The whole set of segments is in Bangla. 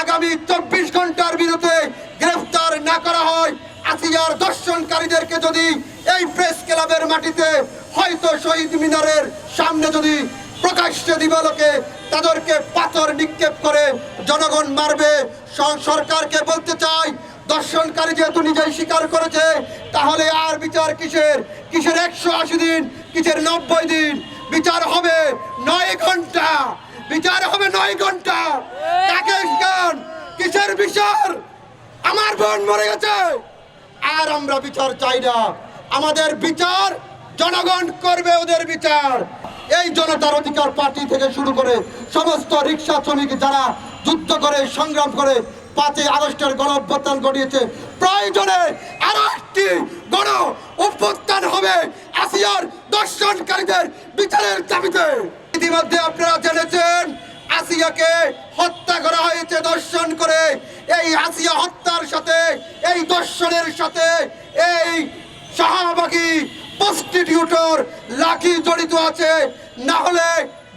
আগামী চব্বিশ ঘণ্টার বিরুদ্ধে গ্রেফতার না করা হয়, আসিয়ার দর্শনকারীদেরকে যদি এই প্রেস ক্লাবের মাটিতে হয়তো শহীদ মিনারের সামনে যদি প্রকাশ্যে দিবালোকে তাদেরকে পাথর নিক্ষেপ করে জনগণ মারবে। সরকারকে বলতে চাই, দর্শনকারী যেহেতু নিজেই স্বীকার করেছে, তাহলে আর বিচার কিসের? কিসের একশো আশি দিন, কিসের নব্বই দিন? বিচার হবে নয় ঘণ্টা। বিচার হবে নয় ঘণ্টা। কাকে গান, কিসের বিচার? আমার বোন মরে গেছে। আর আমরা বিচার চাই না। আমাদের বিচার, জনগণ করবে ওদের বিচার। এই জনতার অধিকার পার্টি থেকে শুরু করে সমস্ত রিক্সা শ্রমিক যারা যুদ্ধ করে, সংগ্রাম করে, পাঁচই আগস্টের গণ অভ্যুত্থান ঘটিয়েছে, প্রয়োজনে আরও একটি গণ অভ্যুত্থান হবে। আসিয়ার দর্শনকারীদের বিচারের দাবিতে। ইতিমধ্যে আপনারা জেনেছেন আসিয়াকে হত্যা করা হয়েছে দর্শন করে। এই আসিয়া হত্যার সাথে, এই দর্শনের সাথে এই শাহবাগী প্রস্টিটিউটর লাখি জড়িত আছে। না হলে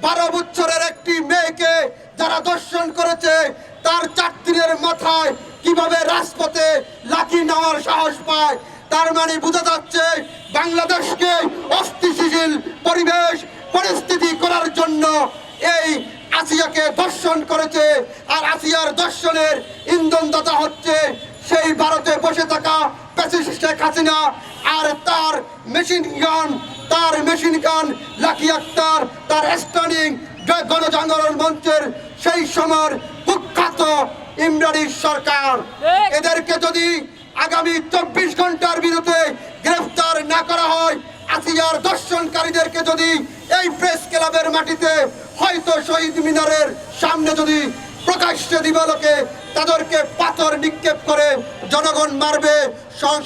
বারো বছরের একটি মেয়েকে যারা দর্শন করেছে, তার দিনের মাথায় কীভাবে রাজপথে লাঠি নেওয়ার সাহস পায়, তার মানে বোঝা যাচ্ছে বাংলাদেশকে অস্থিতিশীল পরিবেশ পরিস্থিতি করার জন্য এই আসিয়াকে দর্শন করেছে। আর আসিয়ার দর্শনের ইন্ধনদাতা হচ্ছে সেই ভারতে বসে থাকা প্যাসিস্ট শেখ হাসিনা। আর তার মেশিন গান তার মেশিন গান লাকি আক্তার তার স্টানিং গণজাগরণ মঞ্চের সেই সময়ের কুখ্যাত ইমরানি সরকার। এদেরকে যদি আগামী চব্বিশ ঘণ্টার বিরুদ্ধে গ্রেফতার না করা হয় আসিয়ার দর্শনকারীদেরকে যদি এই প্রেস ক্লাবের মাটিতে হয়তো শহীদ মিনারের সামনে যদি প্রকাশ্যে দিবালোকে তাদেরকে পাথর নিক্ষেপ করে জনগণ মারবে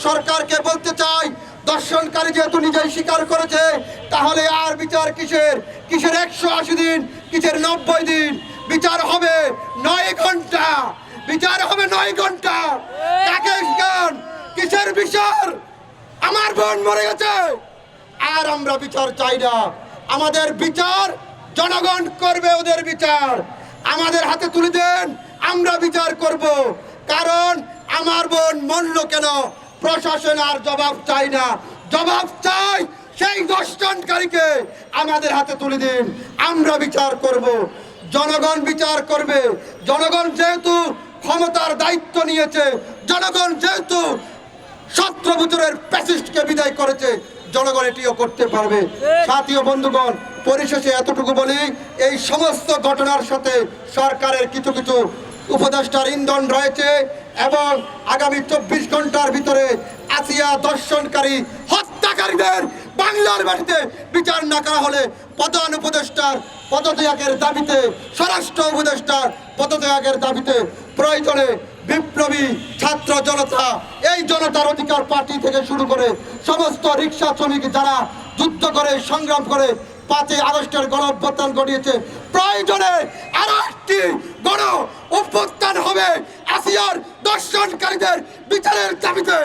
সরকারকে বলতে চাই, দর্শনকারী যেহেতু নিজেই স্বীকার করেছে, তাহলে আর বিচার কিসের? কিসের একশো আশি দিন, কিসের নব্বই দিন? বিচার হবে নয় ঘণ্টা। বিচার হবে নয় ঘণ্টা। গান, কিসের বিচার? আমার বোন মরে গেছে। আর আমরা বিচার চাই না। আমাদের বিচার, জনগণ করবে ওদের বিচার। আমাদের হাতে তুলে দেন, আমরা বিচার করব। কারণ আমার বোন মরল কেন? প্রশাসন আর জবাব চাই না। জবাব চাই সেই দর্শনকারীকে আমাদের হাতে তুলে দিন। আমরা বিচার করব। জনগণ বিচার করবে। জনগণ যেহেতু ক্ষমতার দায়িত্ব নিয়েছে, জনগণ যেহেতু সতেরো বছরের প্যাসিস্টকে বিদায় করেছে জনগণ এটিও করতে পারবে। সাথীয় বন্ধুগণ, পরিশেষে এতটুকু বলি, এই সমস্ত ঘটনার সাথে সরকারের কিছু কিছু উপদেষ্টার ইন্ধন রয়েছে এবং আগামী চব্বিশ ঘণ্টার ভিতরে আসিয়া দর্শনকারী হত্যাকারীদের বাংলার মাটিতে বিচার না করা হলে প্রধান উপদেষ্টার পদত্যাগের দাবিতে স্বরাষ্ট্র উপদেষ্টার পদত্যাগের দাবিতে প্রয়োজনে বিপ্লবী ছাত্র জনতা, এই জনতার অধিকার পার্টি থেকে শুরু করে সমস্ত রিক্সা শ্রমিক যারা যুদ্ধ করে, সংগ্রাম করে, পাঁচই আগস্টের গণ অভ্যুত্থান ঘটিয়েছে, প্রয়োজনে আরও একটি গণ অভ্যুত্থান হবে। আসিয়ার দর্শনকারীদের বিচারের দাবিতে।